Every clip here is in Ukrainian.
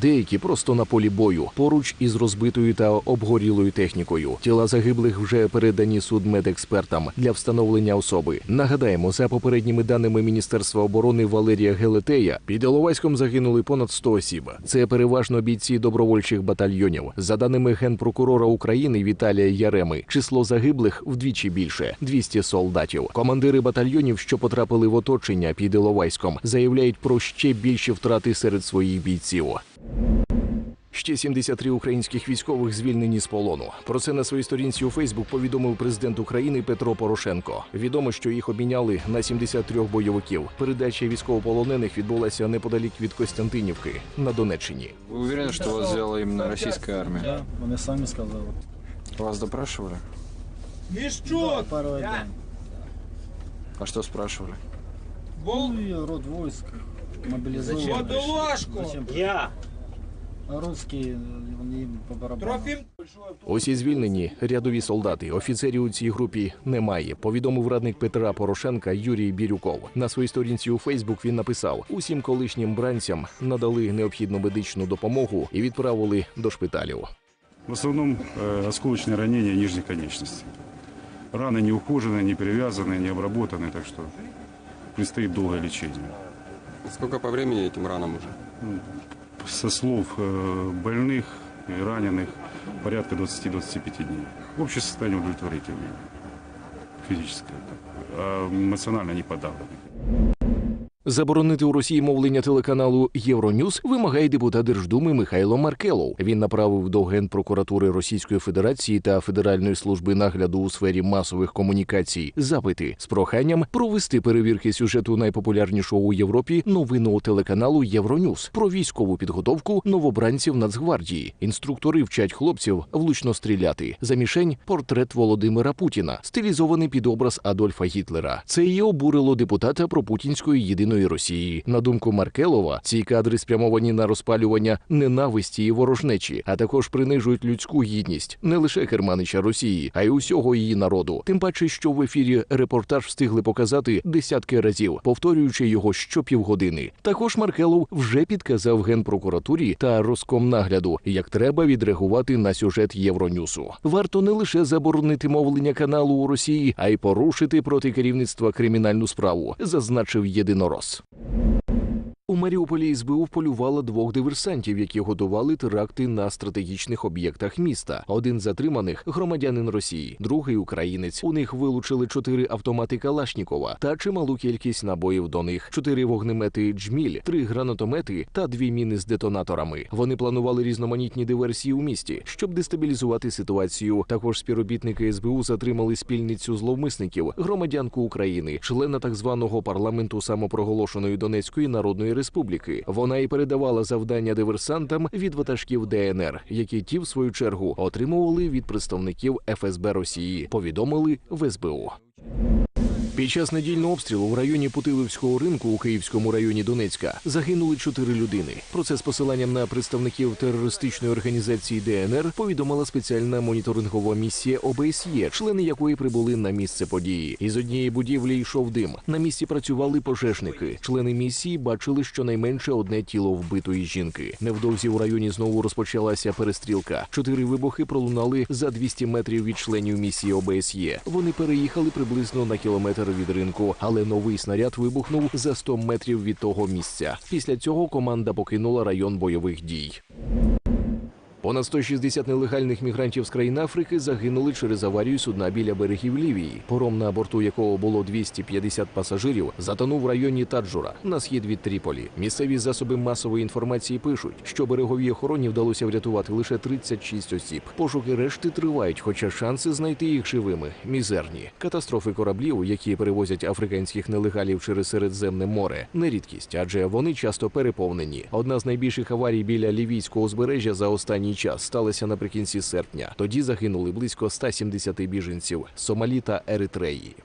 деякі просто на полі бою, поруч із розбитою та обгорілою технікою. Тіла загиблих вже передані судмедекспертам для встановлення особи. Нагадаємо, за попередніми даними Міністерства оборони Валерія Гелетея, під Іловайськом загинули понад 100 осіб. Це переважно бійці добровольчих батальйонів. За даними генпрокурора України Віталія Яреми, число загиблих вдвічі більше 200 солдатів. Командири батальйонів, що потрапили в оточення під Іловайськом, заявляють про ще більші втрати серед своїх бійців. Ще 73 українських військових звільнені з полону. Про це на своїй сторінці у Фейсбук повідомив президент України Петро Порошенко. Відомо, що їх обміняли на 73 бойовиків. Передача військовополонених відбулася неподалік від Костянтинівки на Донеччині. Вы уверены, что вас взяла именно российская армия? Да, вони самі сказали. Вас допрашивали? Мішчок! Перший день. А что спрашивали? Бол... Ну род войск мобілізований. Водолажку! Зачем? Я! А русські, вони їм по барабану. Трофім! Усі звільнені рядові солдати. Офіцерів у цій групі немає. Повідомив радник Петра Порошенка Юрій Бірюков. На своїй сторінці у Фейсбук він написав: усім колишнім бранцям надали необхідну медичну допомогу і відправили до шпиталів. В основном э, осколочные ранения нижней конечности. Раны не ухоженные, не перевязаны, не обработаны, так что предстоит долгое лечение. Сколько по времени этим ранам уже? Со слов э, больных и раненых порядка 20-25 дней. Общее состояние удовлетворительное. Физическое. так. А эмоционально не подавлено. Заборонити у Росії мовлення телеканалу Євроньюз вимагає депутат Держдуми Михайло Маркелов. Він направив до Генпрокуратури Російської Федерації та Федеральної служби нагляду у сфері масових комунікацій запити з проханням провести перевірки сюжету найпопулярнішого у Європі новинного телеканалу Євроньюз про військову підготовку новобранців Нацгвардії. Інструктори вчать хлопців влучно стріляти. За мішень портрет Володимира Путіна, стилізований під образ Адольфа Гітлера. Це і обурило депутата пропутінської єдиної Росії. На думку Маркелова, ці кадри спрямовані на розпалювання ненависті і ворожнечі, а також принижують людську гідність не лише керманича Росії, а й усього її народу. Тим паче, що в ефірі репортаж встигли показати десятки разів, повторюючи його щопівгодини. Також Маркелов вже підказав генпрокуратурі та Роскомнагляду, як треба відреагувати на сюжет Євронюсу. Варто не лише заборонити мовлення каналу у Росії, а й порушити проти керівництва кримінальну справу, зазначив єдинорос. else. У Маріуполі СБУ вполювала двох диверсантів, які готували теракти на стратегічних об'єктах міста. Один затриманих громадянин Росії, другий українець. У них вилучили чотири автомати Калашнікова та чималу кількість набоїв до них, чотири вогнемети Джміль, три гранатомети та дві міни з детонаторами. Вони планували різноманітні диверсії у місті, щоб дестабілізувати ситуацію. Також співробітники СБУ затримали спільницю зловмисників, громадянку України, члена так званого парламенту самопроголошеної Донецької народної республіки. Вона і передавала завдання диверсантам від ватажків ДНР, які ті, в свою чергу, отримували від представників ФСБ Росії. Повідомили в СБУ. Під час недільного обстрілу в районі Путилівського ринку у Київському районі Донецька загинули чотири людини. Про це з посиланням на представників терористичної організації ДНР повідомила спеціальна моніторингова місія ОБСЄ, члени якої прибули на місце події. Із однієї будівлі йшов дим. На місці працювали пожежники. Члени місії бачили щонайменше одне тіло вбитої жінки. Невдовзі у районі знову розпочалася перестрілка. Чотири вибухи пролунали за 200 метрів від членів місії ОБСЄ. Вони переїхали приблизно на кілометр від ринку, але новий снаряд вибухнув за 100 метрів від того місця. Після цього команда покинула район бойових дій. Понад 160 нелегальних мігрантів з країн Африки загинули через аварію судна біля берегів Лівії. Пором на борту якого було 250 пасажирів, затонув в районі Таджура на схід від Тріполі. Місцеві засоби масової інформації пишуть, що береговій охороні вдалося врятувати лише 36 осіб. Пошуки решти тривають, хоча шанси знайти їх живими мізерні. Катастрофи кораблів, які перевозять африканських нелегалів через Середземне море, не рідкість, адже вони часто переповнені. Одна з найбільших аварій біля лівійського узбережжя за останній час сталися наприкінці серпня. Тоді загинули близько 170 біженців Сомалі та Еритреї.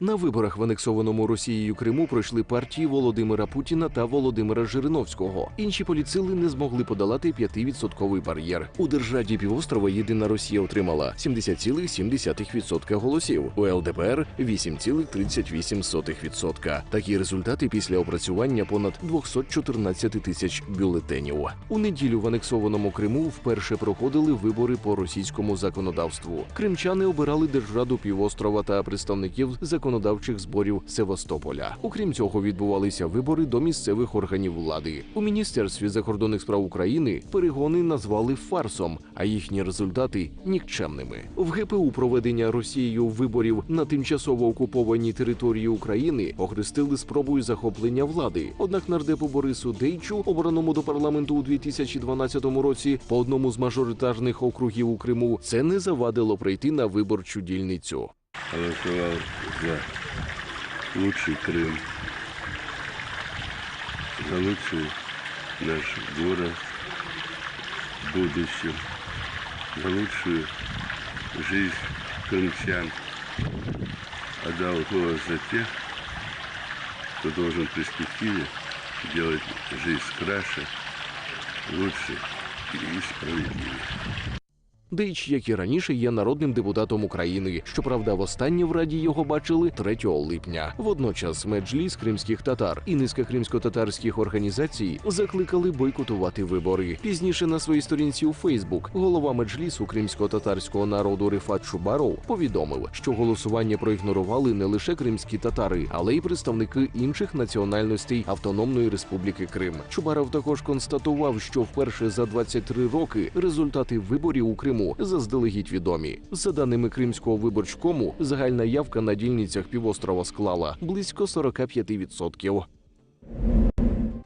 На виборах в анексованому Росією Криму пройшли партії Володимира Путіна та Володимира Жириновського. Інші політсили не змогли подолати 5-відсотковий бар'єр. У державі півострова Єдина Росія отримала 70,7% голосів. У ЛДПР 8,38%. Такі результати після опрацювання понад 214 тисяч бюлетенів. У неділю в анексованому Криму вперше проходили вибори по російському законодавству. Кримчани обирали держраду півострова та представників законодавчих зборів Севастополя. Окрім цього, відбувалися вибори до місцевих органів влади. У міністерстві закордонних справ України перегони назвали фарсом, а їхні результати нікчемними. В ГПУ проведення Росією виборів на тимчасово окупованій території України охрестили спробою захоплення влади. Однак нардепу Борису Дейчу, обраному до парламенту у 2012 році, по одному з мажоритарних округів у Криму, це не завадило прийти на виборчу дільницю. Голосовал за лучший Крым, за лучший наш город в будущем, за лучшую жизнь крымчан. Отдал голос за тех, кто должен в перспективе делать жизнь краше, лучше и справедливее. Дейч, як і раніше, є народним депутатом України. Щоправда, востаннє в раді його бачили 3 липня. Водночас меджліс кримських татар і низка кримсько-татарських організацій закликали бойкотувати вибори. Пізніше на своїй сторінці у Фейсбук голова меджлісу кримсько-татарського народу Рифат Шубаров повідомив, що голосування проігнорували не лише кримські татари, але й представники інших національностей Автономної Республіки Крим. Чубаров також констатував, що вперше за 23 роки результати виборів у Криму заздалегідь відомі. За даними Кримського виборчкому, загальна явка на дільницях півострова склала близько 45%.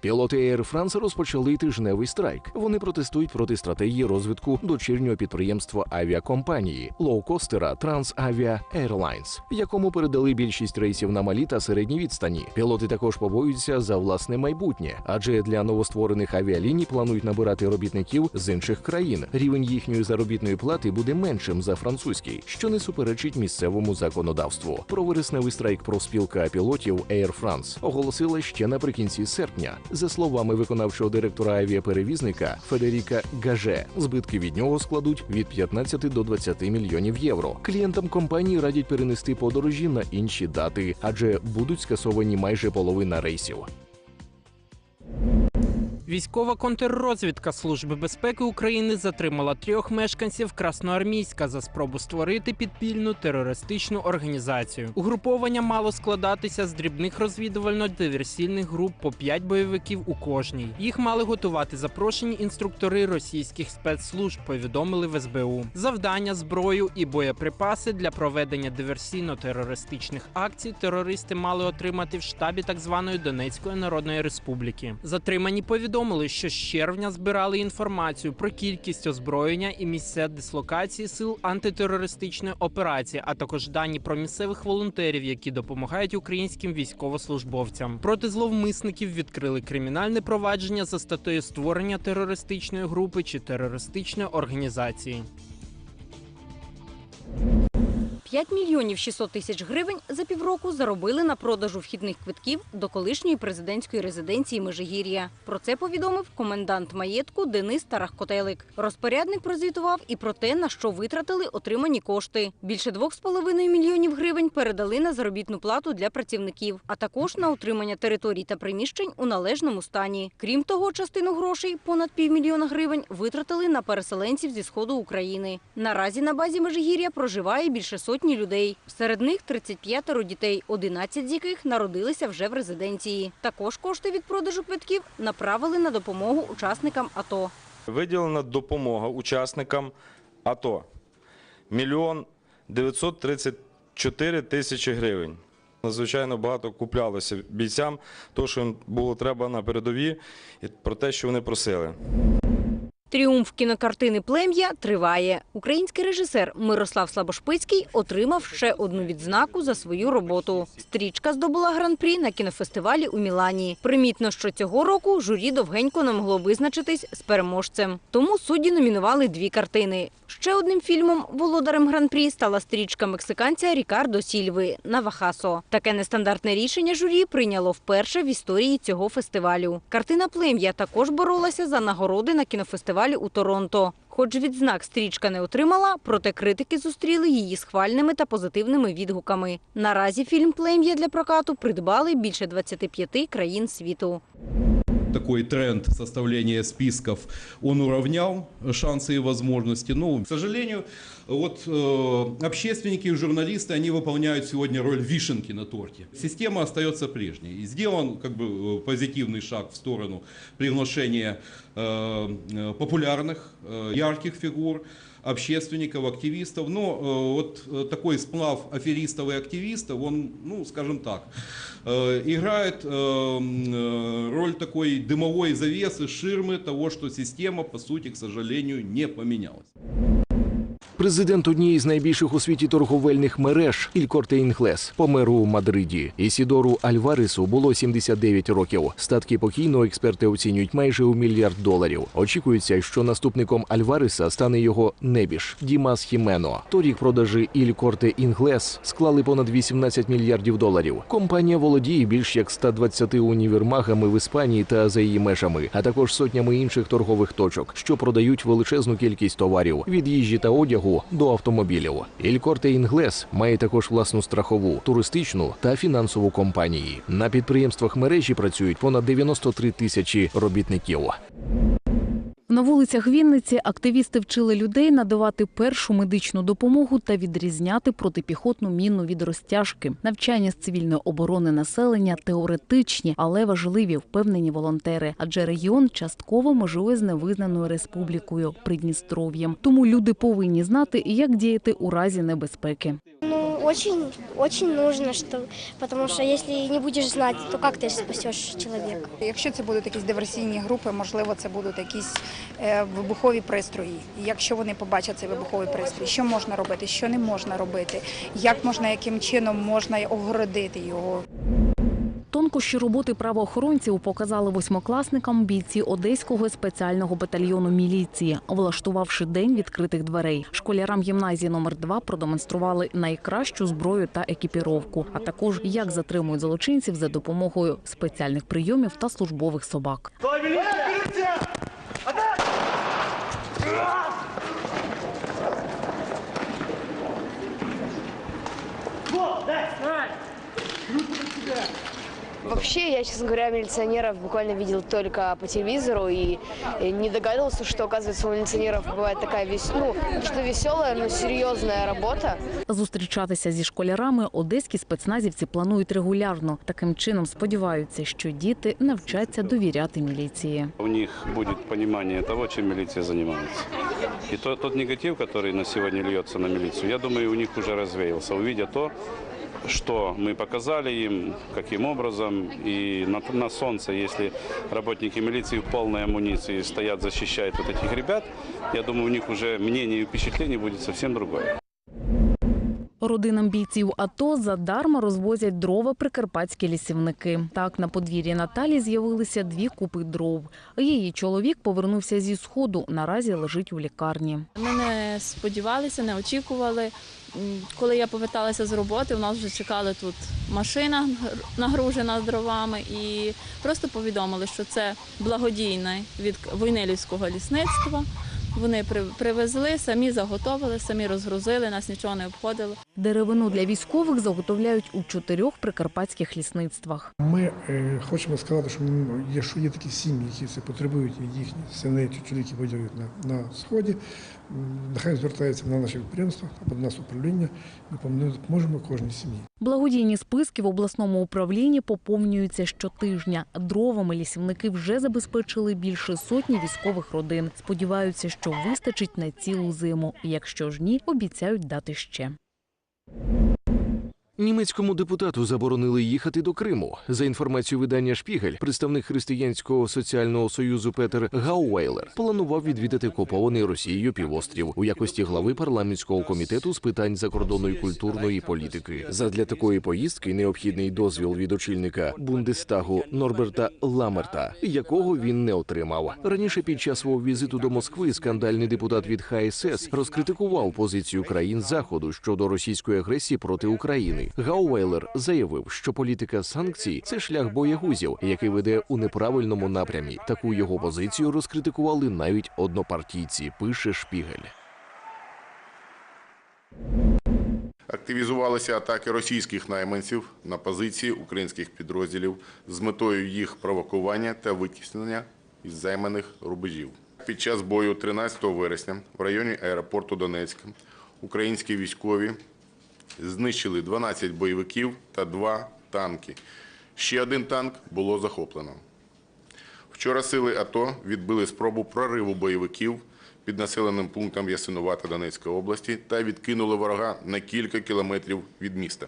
Пілоти Air France розпочали тижневий страйк. Вони протестують проти стратегії розвитку дочірнього підприємства авіакомпанії лоукостера Transavia Airlines, якому передали більшість рейсів на малі та середні відстані. Пілоти також побоюються за власне майбутнє, адже для новостворених авіаліній планують набирати робітників з інших країн. Рівень їхньої заробітної плати буде меншим за французький, що не суперечить місцевому законодавству. Про вересневий страйк профспілка пілотів Air France оголосила ще наприкінці серпня. За словами виконавчого директора авіаперевізника Федеріка Гаже, збитки від нього складуть від 15 до 20 мільйонів євро. Клієнтам компанії радять перенести подорожі на інші дати, адже будуть скасовані майже половина рейсів. Військова контррозвідка Служби безпеки України затримала трьох мешканців Красноармійська за спробу створити підпільну терористичну організацію. Угруповання мало складатися з дрібних розвідувально-диверсійних груп по п'ять бойовиків у кожній. Їх мали готувати запрошені інструктори російських спецслужб. Повідомили в СБУ. Завдання, зброю і боєприпаси для проведення диверсійно-терористичних акцій терористи мали отримати в штабі так званої Донецької Народної Республіки. Затримані повідомили, що з червня збирали інформацію про кількість озброєння і місця дислокації сил антитерористичної операції, а також дані про місцевих волонтерів, які допомагають українським військовослужбовцям. Проти зловмисників відкрили кримінальне провадження за статтею створення терористичної групи чи терористичної організації. 5 мільйонів 600 тисяч гривень за півроку заробили на продажу вхідних квитків до колишньої президентської резиденції Межигір'я. Про це повідомив комендант маєтку Денис Тарахкотелик. Розпорядник прозвітував і про те, на що витратили отримані кошти. Більше 2,5 мільйонів гривень передали на заробітну плату для працівників, а також на утримання територій та приміщень у належному стані. Крім того, частину грошей понад півмільйона гривень витратили на переселенців зі сходу України. Наразі на базі Межигір'я проживає більше сотні людей. Серед них 35 дітей, 11 з яких народилися вже в резиденції. Також кошти від продажу квитків направили на допомогу учасникам АТО. Виділена допомога учасникам АТО. Мільйон 934 тисячі гривень. Надзвичайно багато куплялося бійцям, то що їм було треба на передові, і про те, що вони просили. Тріумф кінокартини Плем'я триває. Український режисер Мирослав Слабошпицький отримав ще одну відзнаку за свою роботу. Стрічка здобула гран-прі на кінофестивалі у Мілані. Примітно, що цього року журі довгенько не могло визначитись з переможцем. Тому судді номінували дві картини. Ще одним фільмом володарем гран-прі стала стрічка мексиканця Рікардо Сільви Навахасо. Таке нестандартне рішення журі прийняло вперше в історії цього фестивалю. Картина Плем'я також боролася за нагороди на кінофестивалі у Торонто. Хоч відзнак стрічка не отримала, проте критики зустріли її схвальними та позитивними відгуками. Наразі фільм Плем'я для прокату придбали більше 25 країн світу. Такой тренд составления списков, он уравнял шансы и возможности. Но, к сожалению, вот э, общественники и журналисты, они выполняют сегодня роль вишенки на торте. Система остается прежней. И сделан как бы э, позитивный шаг в сторону приглашения э, э, популярных, э, ярких фигур, общественников, активистов. Но э, вот э, такой сплав аферистов и активистов, он, ну, скажем так, э, играет э, м, э, роль такой дымовой завесы, ширмы того, что система, по сути, к сожалению, не поменялась. Президент однієї з найбільших у світі торговельних мереж Ількорте Інглес помер у Мадриді. Ісідору Альваресу було 79 років. Статки покійного експерти оцінюють майже у мільярд доларів. Очікується, що наступником Альвареса стане його небіж Дімас Хімено. Торік продажі Ількорте Інглес склали понад 18 мільярдів доларів. Компанія володіє більш як 120 універмагами в Іспанії та за її межами, а також сотнями інших торгових точок, що продають величезну кількість товарів від їжі та одягу до автомобілів. Ількорте Інглес має також власну страхову, туристичну та фінансову компанії. На підприємствах мережі працюють понад 93 тисячі робітників. На вулицях Вінниці активісти вчили людей надавати першу медичну допомогу та відрізняти протипіхотну міну від розтяжки. Навчання з цивільної оборони населення теоретичні, але важливі, впевнені волонтери. Адже регіон частково межує з невизнаною республікою Придністров'ям. Тому люди повинні знати, як діяти у разі небезпеки. Очень, очень нужно, что, потому що якщо не будеш знати, то як ти спасеш чоловіка? Якщо це будуть якісь диверсійні групи, можливо, це будуть якісь е, вибухові пристрої. Якщо вони побачать цей вибуховий пристрій, що можна робити, що не можна робити, як можна, яким чином можна огородити його. Тонкощі роботи правоохоронців показали восьмикласникам бійці одеського спеціального батальйону міліції, влаштувавши день відкритих дверей. Школярам гімназії номер 2 продемонстрували найкращу зброю та екіпіровку, а також як затримують злочинців за допомогою спеціальних прийомів та службових собак. Вообще, я, честно говоря, милиционеров буквально видел только по телевизору и не догадывался, что, оказывается, у милиционеров бывает такая, вес... ну, что веселая, но серьезная работа. Зустрічатися зі школярами одеські спецназівці планують регулярно. Таким чином сподіваються, що діти навчаться довіряти міліції. У них будет понимание того, чем милиция занимается. И тот, тот негатив, который на сегодня льется на милицию, я думаю, у них уже развеялся, увидя то, что мы показали им, каким образом. И на, на солнце, если работники милиции в полной амуниции стоят, защищают вот этих ребят, я думаю, у них уже мнение и впечатление будет совсем другое. Родинам бійців АТО задарма розвозять дрова прикарпатські лісівники. Так, на подвір'ї Наталі з'явилися дві купи дров. Її чоловік повернувся зі сходу. Наразі лежить у лікарні. Ми не сподівалися, не очікували. Коли я поверталася з роботи, у нас вже чекала тут машина гр- нагружена дровами, і просто повідомили, що це благодійне від Войнилівського лісництва. Вони при- привезли, самі заготовили, самі розгрузили, нас нічого не обходило. Деревину для військових заготовляють у чотирьох прикарпатських лісництвах. Ми е, хочемо сказати, що якщо є такі сім'ї, які це потребують, їхні сини чи чоловіки воюють на, на сході, нехай звертається на наші підприємства або нас управління. Ми пом- допоможемо кожній сім'ї. Благодійні списки в обласному управлінні поповнюються щотижня. Дровами лісівники вже забезпечили більше сотні військових родин. Сподіваються, що вистачить на цілу зиму. Якщо ж ні, обіцяють дати ще. Німецькому депутату заборонили їхати до Криму. За інформацією видання Шпігель, представник християнського соціального союзу Петер Гауейлер планував відвідати окупований Росією півострів у якості глави парламентського комітету з питань закордонної культурної політики. Задля такої поїздки необхідний дозвіл від очільника Бундестагу Норберта Ламерта, якого він не отримав. Раніше під час свого візиту до Москви скандальний депутат від ХСС розкритикував позицію країн заходу щодо російської агресії проти України. Гауейлер заявив, що політика санкцій це шлях боягузів, який веде у неправильному напрямі. Таку його позицію розкритикували навіть однопартійці. Пише Шпігель. Активізувалися атаки російських найманців на позиції українських підрозділів з метою їх провокування та витіснення із займаних рубежів. Під час бою 13 вересня в районі аеропорту Донецька українські військові знищили 12 бойовиків та 2 танки. Ще один танк було захоплено. Вчора сили АТО відбили спробу прориву бойовиків під населеним пунктом Ясинувата Донецької області та відкинули ворога на кілька кілометрів від міста.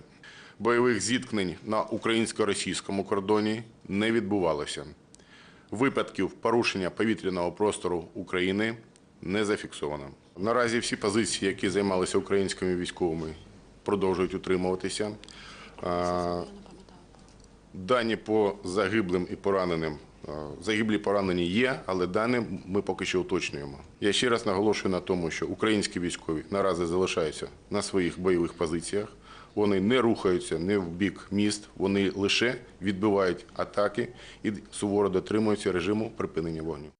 Бойових зіткнень на українсько-російському кордоні не відбувалося. Випадків порушення повітряного простору України не зафіксовано. Наразі всі позиції, які займалися українськими військовими, продовжують утримуватися. Дані по загиблим і пораненим. Загиблі поранені є, але дані ми поки що уточнюємо. Я ще раз наголошую на тому, що українські військові наразі залишаються на своїх бойових позиціях. Вони не рухаються не в бік міст, вони лише відбивають атаки і суворо дотримуються режиму припинення вогню.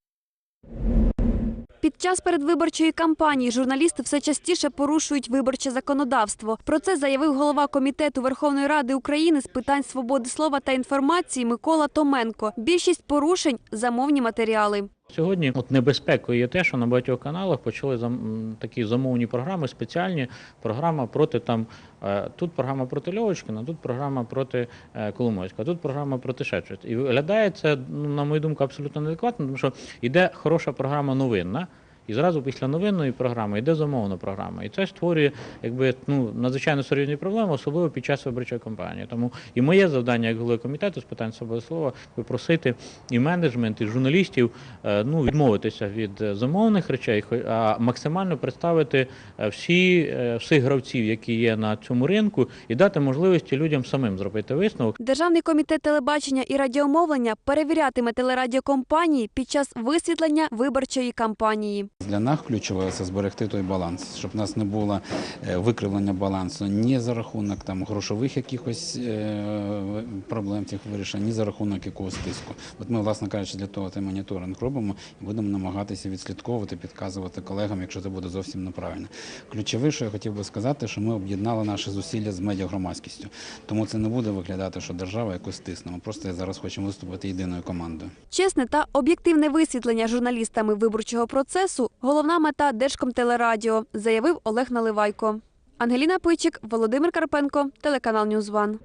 Під час передвиборчої кампанії журналісти все частіше порушують виборче законодавство. Про це заявив голова комітету Верховної Ради України з питань свободи слова та інформації Микола Томенко. Більшість порушень замовні матеріали. Сьогодні от небезпекою є те, що на багатьох каналах почали зам, такі замовні програми, спеціальні програма проти там. е, Тут програма проти Льовочкина, тут програма проти е, Коломойського, тут програма проти ще. І виглядає це, ну, на мою думку, абсолютно неадекватно, тому що йде хороша програма новинна. І зразу після новинної програми йде замовна програма. І це створює якби ну надзвичайно серйозні проблеми, особливо під час виборчої кампанії. Тому і моє завдання як голови комітету з питань свободи слова попросити і менеджмент, і журналістів е, ну відмовитися від е, замовних речей, а максимально представити е, всі всіх гравців, які є на цьому ринку, і дати можливості людям самим зробити висновок. Державний комітет телебачення і радіомовлення перевірятиме телерадіокомпанії під час висвітлення виборчої кампанії. Для нас ключове це зберегти той баланс, щоб в нас не було е, викривлення балансу ні за рахунок там грошових якихось е, проблем цих вирішень, ні за рахунок якогось тиску. От ми, власне кажучи, для того цей моніторинг робимо і будемо намагатися відслідковувати, підказувати колегам, якщо це буде зовсім неправильно. Ключове, що я хотів би сказати, що ми об'єднали наші зусилля з медіагромадськістю. Тому це не буде виглядати, що держава якось тисне. Ми просто зараз хочемо виступити єдиною командою. Чесне та об'єктивне висвітлення журналістами виборчого процесу головна мета Держкомтелерадіо, заявив Олег Наливайко. Ангеліна Пичик, Володимир Карпенко, телеканал Ньюзван.